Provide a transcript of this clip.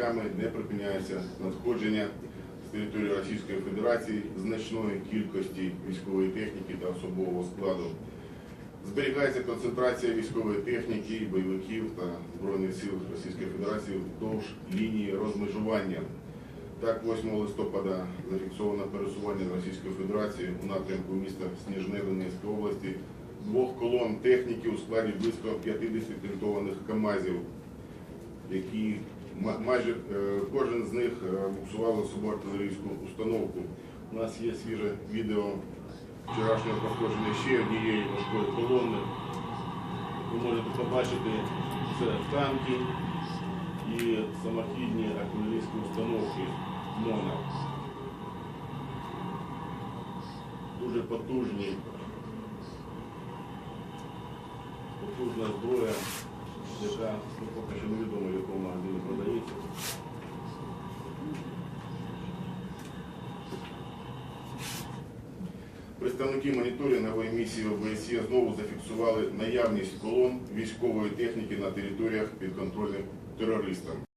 роками не припиняється надходження з території Російської Федерації значної кількості військової техніки та особового складу. Зберігається концентрація військової техніки, бойовиків та Збройних сил Російської Федерації вздовж лінії розмежування. Так, 8 листопада зафіксовано пересування Російської Федерації у напрямку міста Сніжне Донецької області двох колон техніки у складі близько 50 пінтованих КАМАЗів, які майже е, кожен з них е, буксував за собою артилерійську установку. У нас є свіже відео вчорашнього проходження ще однієї важкої колони. Ви можете побачити це танки і самохідні артилерійські установки МОНа. Дуже потужні, потужна зброя, яка ну, поки що невідомо в якому Представники моніторингової місії ОБСЄ знову зафіксували наявність колон військової техніки на територіях підконтрольних терористам.